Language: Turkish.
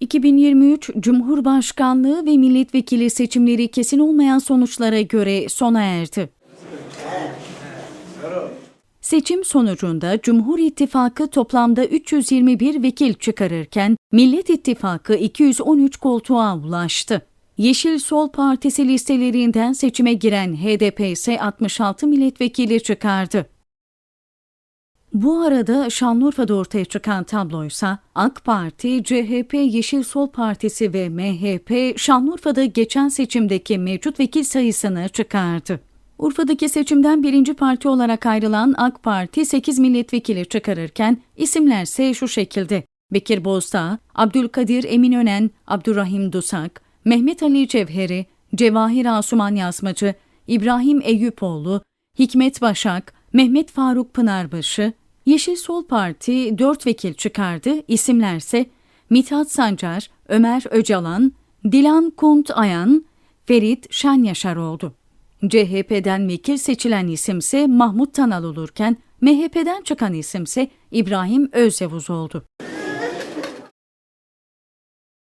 2023 Cumhurbaşkanlığı ve milletvekili seçimleri kesin olmayan sonuçlara göre sona erdi. Seçim sonucunda Cumhur İttifakı toplamda 321 vekil çıkarırken Millet İttifakı 213 koltuğa ulaştı. Yeşil Sol Partisi listelerinden seçime giren HDP ise 66 milletvekili çıkardı. Bu arada Şanlıurfa'da ortaya çıkan tabloysa AK Parti, CHP, Yeşil Sol Partisi ve MHP Şanlıurfa'da geçen seçimdeki mevcut vekil sayısını çıkardı. Urfa'daki seçimden birinci parti olarak ayrılan AK Parti 8 milletvekili çıkarırken isimlerse şu şekilde. Bekir Bozdağ, Abdülkadir Eminönen, Abdurrahim Dusak, Mehmet Ali Cevheri, Cevahir Asuman Yazmacı, İbrahim Eyüpoğlu, Hikmet Başak, Mehmet Faruk Pınarbaşı, Yeşil Sol Parti 4 vekil çıkardı. İsimlerse Mithat Sancar, Ömer Öcalan, Dilan Kunt Ayan, Ferit Şen Yaşar oldu. CHP'den vekil seçilen isimse Mahmut Tanal olurken MHP'den çıkan isimse İbrahim Özyavuz oldu.